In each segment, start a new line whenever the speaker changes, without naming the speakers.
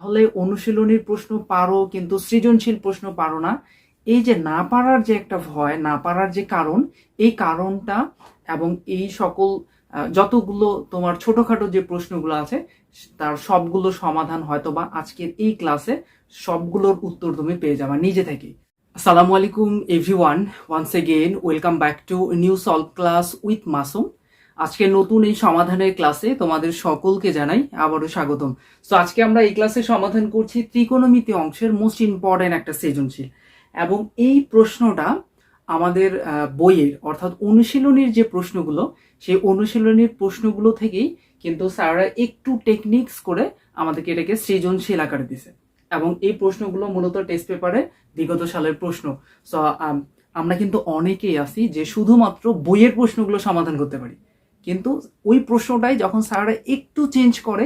তাহলে অনুশীলনীর প্রশ্ন পারো, কিন্তু সৃজনশীল প্রশ্ন পারো না। এই যে না পারার যে একটা ভয়, না পারার যে কারণ, এই কারণটা এবং এই সকল যতগুলো তোমার ছোটখাটো যে প্রশ্নগুলো আছে, তার সবগুলো সমাধান হয়তো বা আজকের এই ক্লাসে সবগুলোর উত্তর তুমি পেয়ে যাবে নিজে থেকেই। আসসালামু আলাইকুম everyone once again welcome back to new solve class with Masum আজকে নতুন এই সমাধানের ক্লাসে তোমাদের সকলকে জানাই আবারও স্বাগতম। সো আজকে আমরা এই ক্লাসে সমাধান করছি ত্রিকোণমিতি অংশের মোস্ট ইম্পর্টেন্ট একটা সৃজনশীল। এবং এই প্রশ্নটা আমাদের বইয়ের অর্থাৎ অনুশীলনীর যে প্রশ্নগুলো, সেই অনুশীলনীর প্রশ্নগুলো থেকেই কিন্তু স্যাররা একটু টেকনিক্স করে আমাদেরকে এটাকে সৃজনশীল আকারে দিছে এবং এই প্রশ্নগুলো মূলত টেস্ট পেপারে বিগত সালের প্রশ্ন। সো আমরা কিন্তু অনেকেই আছি যে শুধুমাত্র বইয়ের প্রশ্নগুলো সমাধান করতে পারি। কিন্তু ওই প্রশ্নটাই যখন স্যাররা একটু চেঞ্জ করে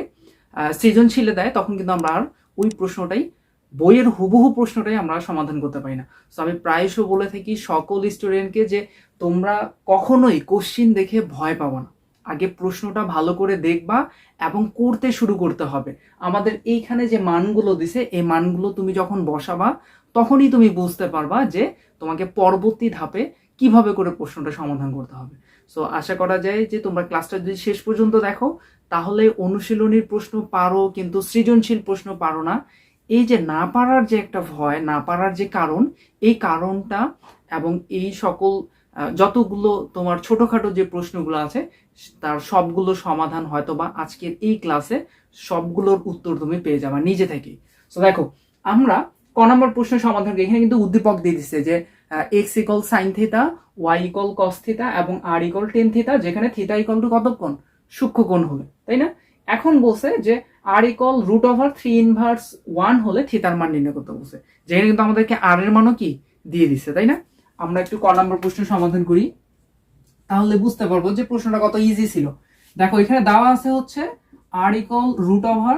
সৃজনশীলে দেয় তখন কিন্তু আমরা আর ওই প্রশ্নটাই, বইয়ের হুবহু প্রশ্নটাই আমরা সমাধান করতে পারি না। তো আমি প্রায়শ বলে থাকি সকল স্টুডেন্টকে যে তোমরা কখনোই কোশ্চিন দেখে ভয় পাবো না। আগে প্রশ্নটা ভালো করে দেখবা এবং করতে শুরু করতে হবে। আমাদের এইখানে যে মানগুলো দিছে, এই মানগুলো তুমি যখন বসাবা, তখনই তুমি বুঝতে পারবা যে তোমাকে পরবর্তী ধাপে কীভাবে করে প্রশ্নটা সমাধান করতে হবে। সো আশা করা যায় যে তোমরা ক্লাসটা যদি শেষ পর্যন্ত দেখো, তাহলে অনুশীলনীর প্রশ্ন পারো, কিন্তু সৃজনশীল প্রশ্ন পারো না এই যে না পারার যে একটা ভয়, না পারার যে কারণ, এই কারণটা এবং এই সকল যতগুলো তোমার ছোটখাটো যে প্রশ্নগুলো আছে, তার সবগুলো সমাধান হয়তো বা আজকের এই ক্লাসে সবগুলোর উত্তর তুমি পেয়ে যাবে নিজে থেকেই তো দেখো, আমরা ক নম্বর প্রশ্নের সমাধান। এখানে কিন্তু উদ্দীপক দিয়ে দিচ্ছে যে X equal sine theta Y equal cos theta এবং আর ইকল টেন থিতা যেখানে থিতা ইকল টু কত কোণ সূক্ষ্ম কোণ হবে তাই না? এখন বলছে যে R equal root over three inverse one হলে থিতার মান নির্ণয় করতে বলছে। যেখানে কিন্তু আমাদেরকে আর এর মানও কি? দিয়ে দিচ্ছে তাই না? আমরা একটু ক নম্বর প্রশ্ন সমাধান করি। তাহলে বুঝতে পারব যে প্রশ্নটা কত ইজি ছিল। দেখো, এখানে দেওয়া আছে হচ্ছে R equal root over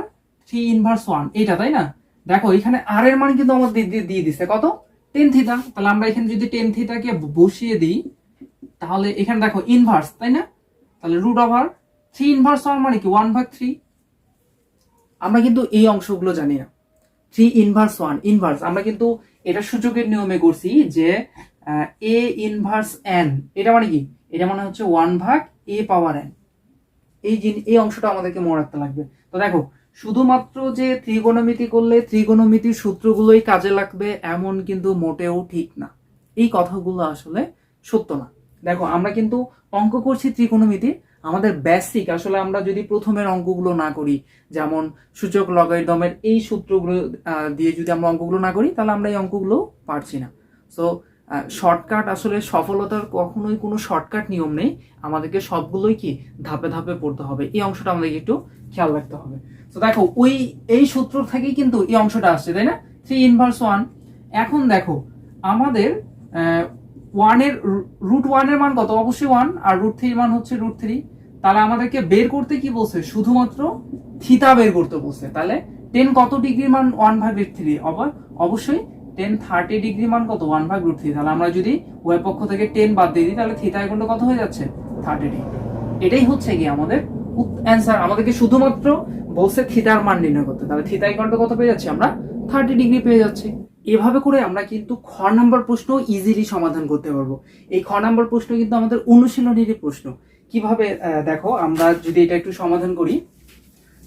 three inverse one এইটা, তাই না? দেখো, এখানে আর এর মান কিন্তু আমাদের দিয়ে দিচ্ছে কত? টেন থিতা তাহলে আমরা এখানে যদি টেন থিতাকে বসিয়ে দিই, তাহলে এখানে দেখো ইনভার্স তাই না? তাহলে root over three inverse one মানে কি? ওয়ান ভাগ থ্রি আমরা কিন্তু এই অংশগুলো জানি না। থ্রি ইনভার্স ওয়ান ইনভার্স আমরা কিন্তু এটা সূচকের নিয়মে করছি যে এ ইনভার্স এন এটা মানে কি? এটা মানে হচ্ছে ওয়ান ভাগ এ পাওয়ার এন এই জিন এই অংশটা আমাদেরকে মনে রাখতে লাগবে। তো দেখো শুধুমাত্র যে ত্রিগোণমিতি করলে ত্রিগোণমিতির সূত্রগুলোই কাজে লাগবে, এমন কিন্তু মোটেও ঠিক না। এই কথাগুলো আসলে সত্য না। দেখো, আমরা কিন্তু অঙ্ক করছি ত্রিকোণমিতি, আমাদের বেসিক আসলে আমরা যদি প্রথমের অঙ্কগুলো না করি, যেমন সূচক লগারিদমের এই সূত্রগুলো দিয়ে যদি আমরা অঙ্কগুলো না করি, তাহলে আমরা এই অঙ্কগুলো পারছি না। সো শর্টকাট আসলে সফলতার কখনোই কোনো শর্টকাট নিয়ম নেই। আমাদেরকে সবগুলোই কি ধাপে ধাপে পড়তে হবে। এই অংশটা আমাদেরকে একটু খেয়াল রাখতে হবে। তো দেখো, ওই, এই সূত্র থেকেই কিন্তু এই অংশটা আসছে, তাই না? থ্রি ইনভার্স ওয়ান এখন দেখো, আমাদের ওয়ানের রুট ওয়ানের মান কত? অবশ্যই ওয়ান আর রুট থ্রির মান হচ্ছে রুট থ্রি তাহলে আমাদেরকে বের করতে কি বলছে? শুধুমাত্র থিতা বের করতে বলছে। তাহলে টেন কত ডিগ্রি মান ওয়ান ভাগ রুট থ্রি অবশ্যই টেন থার্টি ডিগ্রি মান কত? ওয়ান ভাগ রুট থ্রি তাহলে আমরা যদি ওয়েব পক্ষ থেকে টেন বাদ দিয়ে দিই, তাহলে থিতা এখন কত হয়ে যাচ্ছে? থার্টি ডিগ্রি এটাই হচ্ছে কি আমাদের অ্যান্সার আমাদেরকে শুধুমাত্র বলছে থিতার মান নির্ণয় করতে। তাহলে থিতা ইকনটা কত পেয়ে যাচ্ছি? আমরা থার্টি ডিগ্রি পেয়ে যাচ্ছি। এভাবে করে আমরা কিন্তু খ নাম্বার প্রশ্ন ইজিলি সমাধান করতে পারব। এই খ নাম্বার প্রশ্ন কিন্তু আমাদের অনুশীলনেরই প্রশ্ন। কীভাবে দেখো, আমরা যদি এটা একটু সমাধান করি।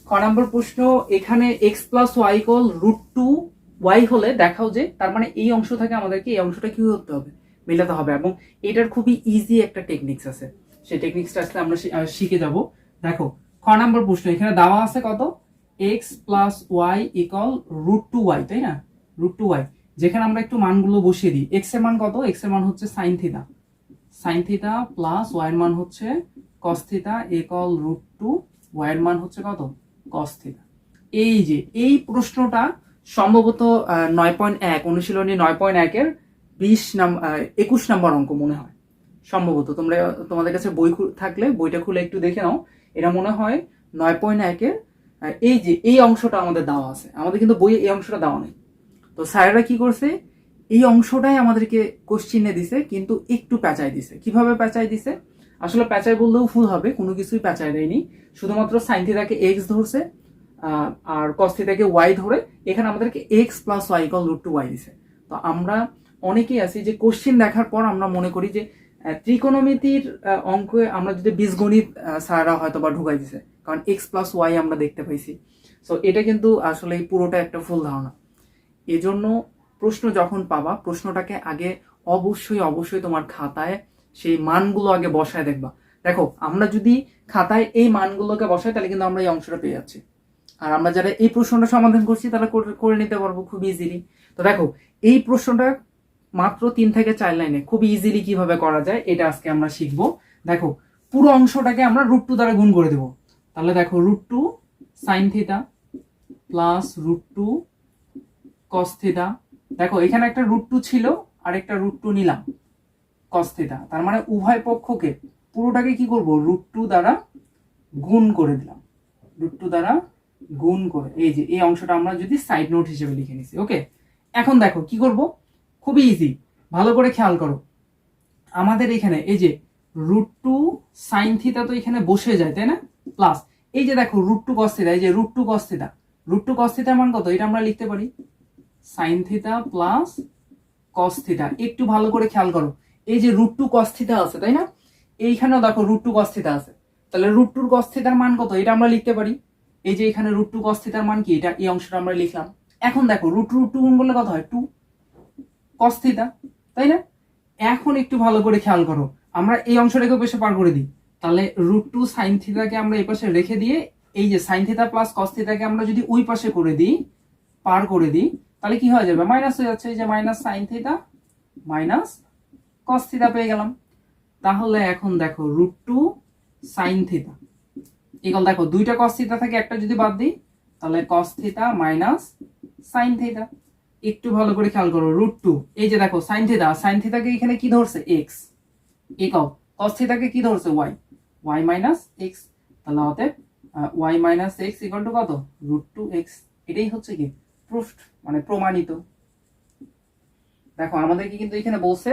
খ নাম্বার প্রশ্ন, এখানে X plus Y equal root two Y হলে দেখাও যে তার মানে এই অংশ থেকে আমাদেরকে এই অংশটা কি করতে হবে? মেলাতে হবে এবং এটার খুবই ইজি একটা টেকনিক্স আছে। সেই টেকনিক্সটা আসলে আমরা শিখে যাব। দেখো, খ নাম্বার প্রশ্ন, এখানে দেওয়া আছে কত? X plus Y equal root two Y তাই না? রুট টু ওয়াই যেখানে আমরা একটু মানগুলো বসিয়ে দিই। এক্সের মান কত? এক্সের মান হচ্ছে sine theta sine theta plus Y এর মান হচ্ছে cos theta equal root two Y এর মান হচ্ছে কত? কস থিতা এই যে, এই প্রশ্নটা সম্ভবত নয় পয়েন্ট এক, অনুশীলনী নয় পয়েন্ট একের বিশ নাম্বার একুশ নাম্বার অঙ্ক মনে হয়। সম্ভবত, তোমরা, তোমাদের কাছে বই থাকলে, বইটা খুলে একটু দেখে নাও। এটা মনে হয় নয় পয়েন্ট একের এই যে, এই অংশটা আমাদের দেওয়া আছে। আমাদের কিন্তু বইয়ে এই অংশটা দেওয়া নেই। তো স্যারেরা কি করছে? এই অংশটাই আমাদেরকে কোশ্চিনে দিছে, কিন্তু একটু পেঁচাই দিছে। কীভাবে পেঁচাই দিছে? আসলে প্যাঁচাই বললেও ভুল হবে, কোনো কিছুই পেঁচাই দেয়নি। শুধুমাত্র সাইন এক্স ধরছে আর কস থিতাকে ওয়াই ধরে এখানে আমাদেরকে X plus Y equal root two Y দিছে। তো আমরা অনেকেই আছি যে কোশ্চেন দেখার পর আমরা মনে করি যে ত্রিকোণমিতির অঙ্কে আমরা যদি বীজগণিত স্যাররা হয়তো বা ঢুকাই দিছে, কারণ এক্স প্লাস ওয়াই আমরা দেখতে পাইছি। সো এটা কিন্তু আসলে পুরোটা একটা ফুল ধারণা। এজন্য প্রশ্ন যখন পাবা, প্রশ্নটাকে আগে অবশ্যই অবশ্যই তোমার খাতায় সেই মানগুলো আগে বসায় দেখবা। দেখো, আমরা যদি খাতায় এই মানগুলোকে বসাই, তাহলে কিন্তু আমরা এই অংশটা পেয়ে যাচ্ছি। আর আমরা যারা এই প্রশ্নটা সমাধান করছি, তারা করে- নিতে পারব খুব ইজিলি তো দেখো, এই প্রশ্নটা মাত্র তিন থেকে চার লাইনে খুব ইজিলি কীভাবে করা যায়, এটা আজকে আমরা শিখব। দেখো, পুরো অংশটাকে আমরা রুট টু দ্বারা গুণ করে দেবো। তাহলে দেখো root two sine theta plus root two cos theta দেখো, এখানে একটা রুট টু ছিল, আর একটা রুট টু নিলাম কস থিটা তার মানে উভয় পক্ষকে পুরোটাকে কি করব রুট টু দ্বারা গুণ করে দিলাম। রুট টু দ্বারা গুণ করে, এই যে, এই অংশটা আমরা যদি সাইড নোট হিসেবে লিখে নিছি ওকে এখন দেখো, কি করব? খুবই ইজি ভালো করে খেয়াল করো। আমাদের এখানে, এই যে রুট টু সাইন থিটা তো এখানে বসে যায়, তাই না? প্লাস এই যে দেখো রুট টু কস এই যে root two cos theta root two cos মান কত? এটা আমরা লিখতে পারি। Sine theta plus cos theta একটু ভালো করে খেয়াল করো। এই যে রুট টু কস আছে, তাই না? এইখানেও দেখো রুট টু কস আছে। তাহলে রুট টুর কস থিটার মান কত? এটা আমরা লিখতে পারি। এই যে এখানে রুট টু কস থিটার মান কি? এটা এই অংশটা আমরা লিখলাম। এখন দেখো রুট রুট টু গুণ করলে কত হয়? টু কস থিটা তাই না? এখন একটু ভালো করে খেয়াল করো। আমরা এই অংশটাকে পাশে পার করে দিই। তাহলে রুট টু সাইন থিটাকে আমরা এই পাশে রেখে দিয়ে এই যে সাইন থিটা প্লাস কস থিটাকে আমরা যদি ওই পাশে করে দিই, পার করে দিই, তাহলে কি হয়ে যাবে? মাইনাস হয়ে যাচ্ছে। এই যে minus sine theta minus cos theta পেয়ে গেলাম। তাহলে এখন দেখো রুট টু সাইন থিটা এগুলো দেখো, দুইটা কস থিটা থেকে, একটা যদি বাদ দিই, তাহলে cos theta minus sine theta একটু ভালো করে খেয়াল করো রুট টু এই যে দেখো সাইন থিটা সাইন থিটাকে এখানে কি ধরছে? এক্স একক কস থিটাকে কি ধরছে? ওয়াই ওয়াই মাইনাস এক্স তাহলে অতএব y minus x equal two কত? রুট টু এক্স এটাই হচ্ছে কি? প্রুফড মানে প্রমাণিত। দেখো, আমাদেরকে কিন্তু এখানে বলছে,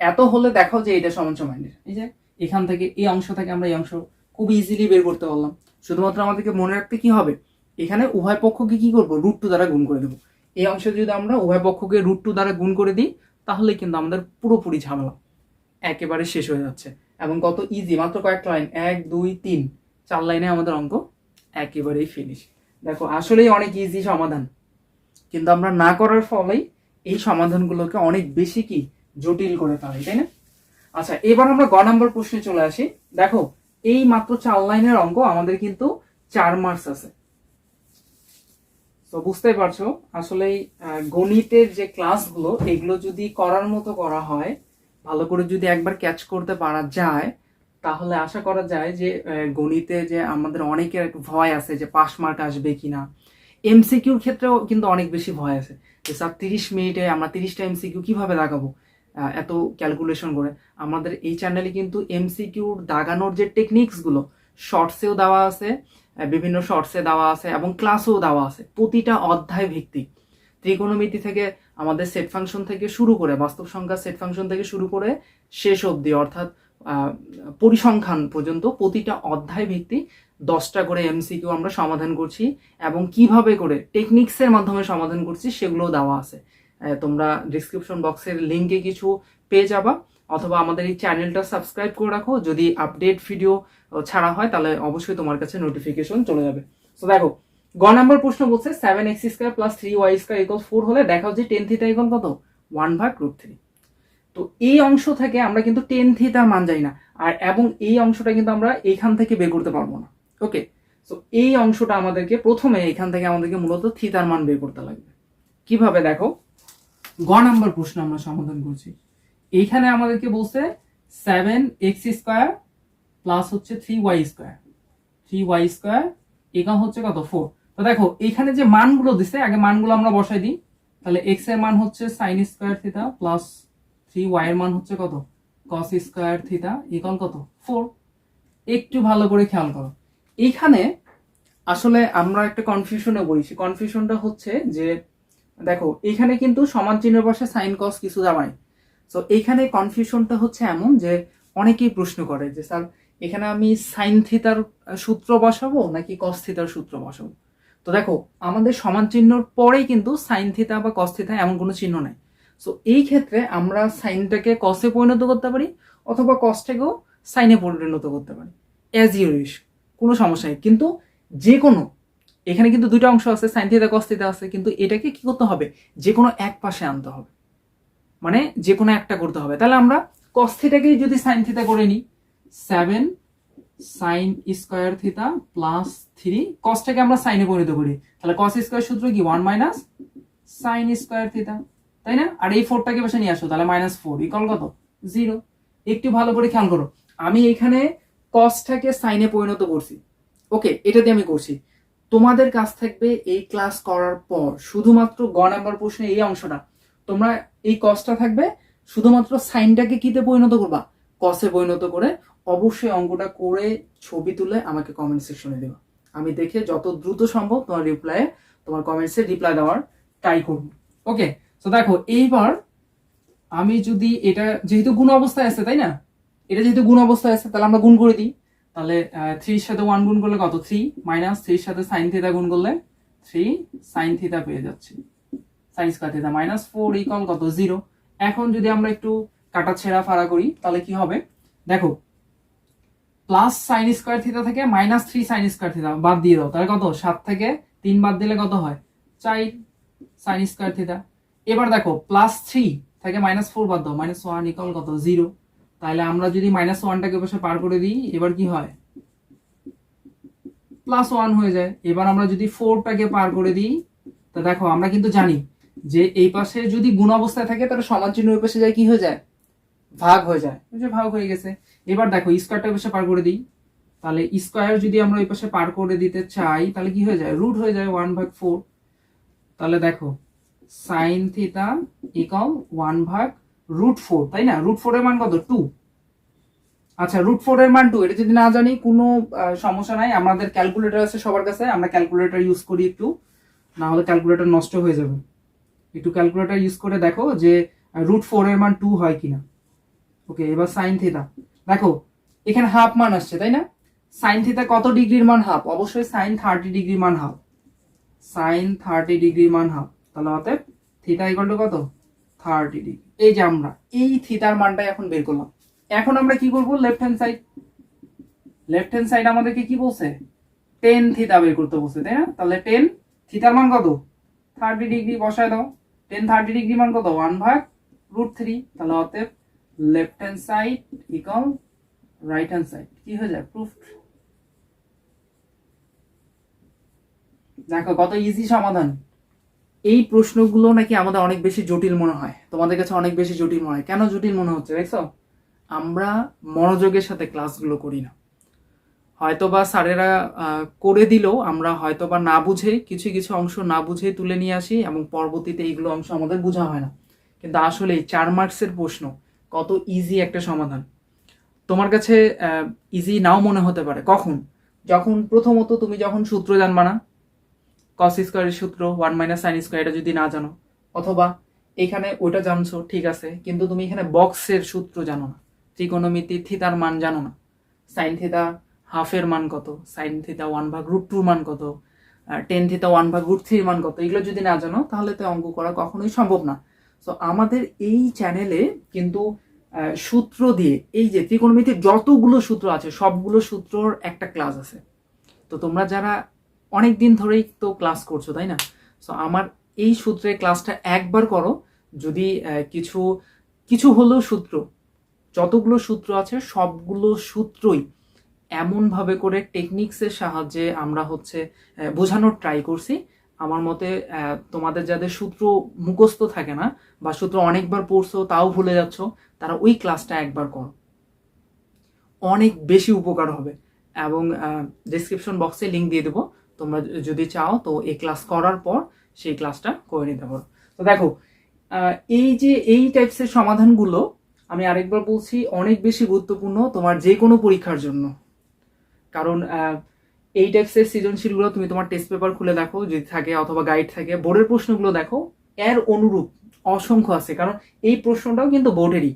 এত হলে দেখো যে এটা সমান সমানের। এই যে, এখান থেকে এই অংশ থেকে আমরা এই অংশ খুব ইজিলি বের করতে পারলাম। শুধুমাত্র আমাদেরকে মনে রাখতে কি হবে? এখানে উভয় পক্ষকে কি করব? রুট টু দ্বারা গুণ করে দেবো এই অংশে যদি আমরা উভয় পক্ষকে রুট টু দ্বারা গুণ করে দিই, তাহলে কিন্তু আমাদের পুরোপুরি ঝামেলা একেবারে শেষ হয়ে যাচ্ছে। এবং কত ইজি মাত্র কয়েকটা লাইন এক, দুই, তিন, চার লাইনে আমাদের অঙ্ক একেবারেই ফিনিশ দেখো, আসলেই অনেক ইজি সমাধান। কিন্তু আমরা না করার ফলেই এই সমাধানগুলোকে অনেক বেশি কি জটিল করে ফেলাই, তাই না? আচ্ছা এবার আমরা গ নাম্বার প্রশ্নে চলে আসি। দেখো এই মাত্র চার লাইনের অঙ্ক আমাদের কিন্তু চার মার্কস আছে। তো বুঝতেই পারছ আসলে গণিতের যে ক্লাসগুলো এগুলো যদি করার মতো করা হয় ভালো করে যদি একবার ক্যাচ করতে পারা যায় তাহলে আশা করা যায় যে গণিতে যে আমাদের অনেকের একটা ভয় আছে যে পাস মার্ক আসবে কিনা। এমসিকিউর ক্ষেত্রেও কিন্তু অনেক বেশি ভয় আছে যে স্যার তিরিশ মিনিটে আমরা তিরিশটা এমসিকিউ কীভাবে আহ, এত ক্যালকুলেশন করে। আমাদের এই চ্যানেলে কিন্তু এমসিকিউর দাগানোর যে টেকনিক্সগুলো শর্টসেও দেওয়া আছে বিভিন্ন শর্টসে দেওয়া আছে এবং ক্লাসেও দেওয়া আছে। প্রতিটা অধ্যায় ভিত্তিক। ত্রিকোণমিতি থেকে আমাদের সেট ফাংশন থেকে শুরু করে, বাস্তব সংখ্যা সেট ফাংশন থেকে শুরু করে শেষ অবধি, অর্থাৎ পরিসংখ্যান পর্যন্ত প্রতিটা অধ্যায় ভিত্তিক দশটা করে এমসিকিউ আমরা সমাধান করছি এবং কীভাবে করে টেকনিক্সের মাধ্যমে সমাধান করছি সেগুলোও দেওয়া আছে। তোমরা ডিসক্রিপশন বক্সের লিঙ্কে কিছু পেয়ে যাবা, অথবা আমাদের এই চ্যানেলটা সাবস্ক্রাইব করে রাখো। যদি আপডেট ভিডিও ছাড়া হয়, তাহলে অবশ্যই তোমার কাছে নোটিফিকেশন চলে যাবে। তো দেখো, গ নাম্বার প্রশ্ন বলছে seven x square plus three y square equal four হলে দেখাও যে টেন থিটা ইকুয়াল কত? ওয়ান ভাগ রুট থ্রি তো এই অংশ থেকে আমরা কিন্তু টেন থিটার মান যাই না, আর এবং এই অংশটা কিন্তু আমরা এইখান থেকে বের করতে পারব না। ওকে তো এই অংশটা আমাদেরকে প্রথমে এখান থেকে আমাদেরকে মূলত থিতার মান বের করতে লাগবে। কীভাবে দেখো? গ নাম্বার প্রশ্ন আমরা সমাধান করছি। এইখানে আমাদেরকে বলছে সেভেন এক্স স্কোয়ার প্লাস হচ্ছে three y square three y square এখানে হচ্ছে কত? ফোর তো দেখো এখানে যে মানগুলো দিছে, আগে মানগুলো আমরা বসাই দিই। তাহলে এক্সের মান হচ্ছে sine square theta plus three y এর মান হচ্ছে কত? কস স্কোয়ার থিতা ইকাল কত? ফোর একটু ভালো করে খেয়াল করো। এইখানে আসলে আমরা একটা কনফিউশনে পড়েছি কনফিউশনটা হচ্ছে যে দেখো এখানে কিন্তু সমান চিহ্নের পাশে সাইন কস কিছু নাই। তো এইখানে কনফিউশনটা হচ্ছে এমন যে অনেকেই প্রশ্ন করে যে, স্যার, এখানে আমি সাইন থিতার সূত্র বসাবো নাকি কস থিতার সূত্র বসাবো? তো দেখো, আমাদের সমান চিহ্নর পরেই কিন্তু সাইন থিতা বা কস থিতা এমন কোনো চিহ্ন নাই। সো এই ক্ষেত্রে আমরা সাইনটাকে কসে পরিণত করতে পারি অথবা কসটাকেও সাইনে পরিণত করতে পারি। অ্যাজ ইউ উইশ কোনো সমস্যা নেই। কিন্তু যে কোনো এখানে কিন্তু দুটো অংশ আছে, সাইন থিতা কস আছে, কিন্তু এটাকে কি করতে হবে? যে কোনো এক পাশে আনতে হবে। মানে যে কোনো একটা করতে হবে। তাহলে আমরা কস যদি সাইন করে নিই seven sine square theta plus three কসটাকে আমরা সাইনে পরিণত করি। তাহলে কস স্কোয়ার সূত্র কি? One minus sine square theta তাই না? আর এই ফোরটাকে বসে নিয়ে আসো, তাহলে মাইনাস ফোর ইকল কত? জিরো একটু ভালো করে খেয়াল করো। আমি এখানে কসটাকে সাইনে পরিণত করছি। ওকে এটা দিয়ে আমি করছি। তোমাদের কাছ থাকবে এই ক্লাস করার পর শুধুমাত্র গ নাম্বার প্রশ্নে এই অংশটা, তোমরা এই কসটা থাকবে, শুধুমাত্র সাইনটাকে কিতে পরিণত করবা? কসে পরিণত করে অবশ্যই অঙ্কটা করে ছবি তুলে আমাকে কমেন্ট সেকশনে দেবা। আমি দেখে যত দ্রুত সম্ভব তোমার রিপ্লাই তোমার কমেন্টসে রিপ্লাই দেওয়ার ট্রাই করব। ওকে তো দেখো, এইবার আমি যদি এটা যেহেতু গুণ অবস্থায় আছে, তাই না? এটা যেহেতু গুণ অবস্থায় আছে, তাহলে আমরা গুণ করে দিই। তাহলে থ্রির সাথে ওয়ান গুণ করলে কত? থ্রি মাইনাস থ্রির সাথে সাইন থিতা গুণ করলে থ্রি সাইন থিতা পেয়ে যাচ্ছি। Sine square theta minus four equal কত? জিরো এখন যদি আমরা একটু কাটা ছেঁড়া ফাড়া করি, তাহলে কি হবে? দেখো প্লাস সাইন স্কোয়ার থিতা থেকে minus three sine square theta বাদ দিয়ে দাও। তাহলে কত? সাত থেকে তিন বাদ দিলে কত হয়? চার সাইন স্কোয়ার থিতা এবার দেখো প্লাস থ্রি থেকে মাইনাস ফোর বাদ দাও। মাইনাস ওয়ান ইকল কত? জিরো তাহলে আমরা যদি মাইনাস ওয়ানটাকে বসে পার করে দিই, এবার কি হয়? প্লাস ওয়ান হয়ে যায়। এবার আমরা যদি ফোরটাকে পার করে দিই, তা দেখো, আমরা কিন্তু জানি যে এই পাশে যদি গুণ অবস্থায় থাকে, তাহলে সমান চিহ্ন ওই পাশে যায়, কি হয়ে যায়? ভাগ হয়ে যায়। যে ভাগ হয়ে গেছে। এবার দেখো স্কোয়ারটা পাশে পার করে দিই। তাহলে স্কোয়ার যদি আমরা ওই পাশে পার করে দিতে চাই, তাহলে কি হয়ে যায়? রুট হয়ে যায় ওয়ান ভাগ ফোর তাহলে দেখো সাইন থিতা ইকল ওয়ান ভাগ রুট ফোর তাই না? রুট ফোর এর মান কত? টু আচ্ছা রুট ফোর এর মান টু এটা যদি না জানি, কোনো সমস্যা নাই। আমাদের ক্যালকুলেটর আছে সবার কাছে। আমরা ক্যালকুলেটর ইউজ করি একটু। না হলে ক্যালকুলেটর নষ্ট হয়ে যাবে। একটু ক্যালকুলেটর ইউজ করে দেখো যে রুট ফোর এর মান টু হয় কিনা। ওকে এবার সাইন থিতা দেখো, এখানে হাফ মান আসছে, তাই না? সাইন থিতা কত ডিগ্রির মান হাফ অবশ্যই সাইন থার্টি ডিগ্রির মান হাফ সাইন থার্টি ডিগ্রির মান হাফ তাহলে অতএব থিতা ইকুয়াল টু কত? Thirty degree. এই যে আমরা, এই থিতার মানটাই এখন বের করলাম। এখন আমরা কি করব? Left hand side left hand side আমাদেরকে কি বলছে? টেন থিতা বের করতে বলছে, তাই না? তাহলে টেন থিতার মান কত? থার্টি ডিগ্রি বসায় দাও। টেন থার্টি ডিগ্রি মান কত? ওয়ান ভাগ রুট থ্রি তাহলে অতএব left hand side equal right hand side কি হয়ে যায়? প্রুফ দেখো, কত ইজি সমাধান। এই প্রশ্নগুলো নাকি আমাদের অনেক বেশি জটিল মনে হয়। তোমাদের কাছে অনেক বেশি জটিল মনে হয়। কেন জটিল মনে হচ্ছে দেখছ আমরা মনোযোগের সাথে ক্লাসগুলো করি না। হয়তোবা স্যারেরা করে দিলেও আমরা হয়তোবা না বুঝে কিছু কিছু অংশ না বুঝে তুলে নিয়ে আসি এবং পরবর্তীতে এইগুলো অংশ আমাদের বোঝা হয় না। কিন্তু আসলে চার মার্কসের প্রশ্ন, কত ইজি একটা সমাধান। তোমার কাছে ইজি নাও মনে হতে পারে। কখন? যখন প্রথমত তুমি যখন সূত্র জানবা না কস স্কোয়ারের সূত্র ওয়ান মাইনাস সাইন স্কোয়ার এটা যদি না জানো, অথবা এখানে ওটা জানছো, ঠিক আছে, কিন্তু তুমি এখানে বক্সের সূত্র জানো না, ত্রিকোণমিতি থিতার মান জানো না সাইন থিতা হাফের মান কত সাইন থিতা ওয়ান ভাগ রুট টুর মান কত টেন থিতা ওয়ান ভাগ রুট থ্রির মান কত, এগুলো যদি না জানো, তাহলে তো অঙ্ক করা কখনোই সম্ভব না। তো আমাদের এই চ্যানেলে কিন্তু সূত্র দিয়ে, এই যে ত্রিকোণমিতির যতগুলো সূত্র আছে, সবগুলো সূত্রর একটা ক্লাস আছে। তো তোমরা যারা অনেক দিন ধরেই তো ক্লাস করছ, তাই না? সো আমার এই সূত্রের ক্লাসটা একবার করো। যদি কিছু কিছু হলেও সূত্র, যতগুলো সূত্র আছে, সবগুলো সূত্রই এমনভাবে করে টেকনিক্সের সাহায্যে আমরা হচ্ছে বোঝানোর ট্রাই করছি। আমার মতে তোমাদের যাদের সূত্র মুখস্থ থাকে না, বা সূত্র অনেকবার পড়ছো, তাও ভুলে যাচ্ছ, তারা ওই ক্লাসটা একবার করো। অনেক বেশি উপকার হবে। এবং ডিসক্রিপশন বক্সে লিঙ্ক দিয়ে দেবো। তোমরা যদি চাও, তো এই ক্লাস করার পর সেই ক্লাসটা করে নিতে পারো। তো দেখো এই যে এই টাইপসের সমাধানগুলো, আমি আরেকবার বলছি, অনেক বেশি গুরুত্বপূর্ণ তোমার যে কোনো পরীক্ষার জন্য। কারণ এই টাইপসের সৃজনশীলগুলো তুমি তোমার টেস্ট পেপার খুলে দেখো, যদি থাকে অথবা গাইড থাকে, বোর্ডের প্রশ্নগুলো দেখো, এর অনুরূপ অসংখ্য আছে। কারণ এই প্রশ্নটাও কিন্তু বোর্ডেরই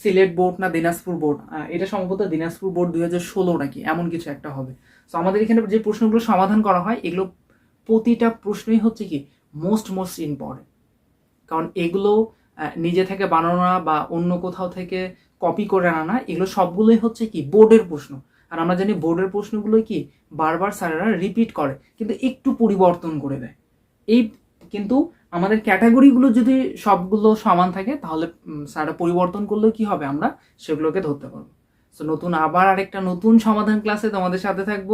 সিলেট বোর্ড না দিনাজপুর বোর্ড এটা সম্ভবত দিনাজপুর বোর্ড দুই হাজার ষোলো নাকি, এমন কিছু একটা হবে। তো আমাদের এখানে যে প্রশ্নগুলো সমাধান করা হয়, এগুলো প্রতিটা প্রশ্নই হচ্ছে কি মোস্ট মোস্ট ইম্পর্টেন্ট কারণ এগুলো নিজে থেকে বানানো বা অন্য কোথাও থেকে কপি করে আনা এগুলো সবগুলোই হচ্ছে কি বোর্ডের প্রশ্ন। আর আমরা জানি বোর্ডের প্রশ্নগুলো কি, বারবার স্যারেরা রিপিট করে, কিন্তু একটু পরিবর্তন করে দেয়। এই কিন্তু আমাদের ক্যাটাগরিগুলো যদি সবগুলো সমান থাকে, তাহলে স্যাররা পরিবর্তন করলেও কি হবে, আমরা সেগুলোকে ধরতে পারব। তো নতুন আবার আরেকটা নতুন সমাধান ক্লাসে তোমাদের সাথে থাকব।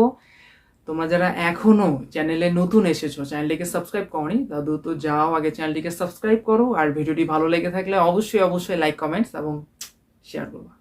তোমরা যারা এখনও চ্যানেলে নতুন এসেছ চ্যানেলটিকে সাবস্ক্রাইব করনি, তা দ্রুত যাও, আগে চ্যানেলটিকে সাবস্ক্রাইব করো, আর ভিডিওটি ভালো লেগে থাকলে অবশ্যই অবশ্যই লাইক কমেন্টস এবং শেয়ার করবা।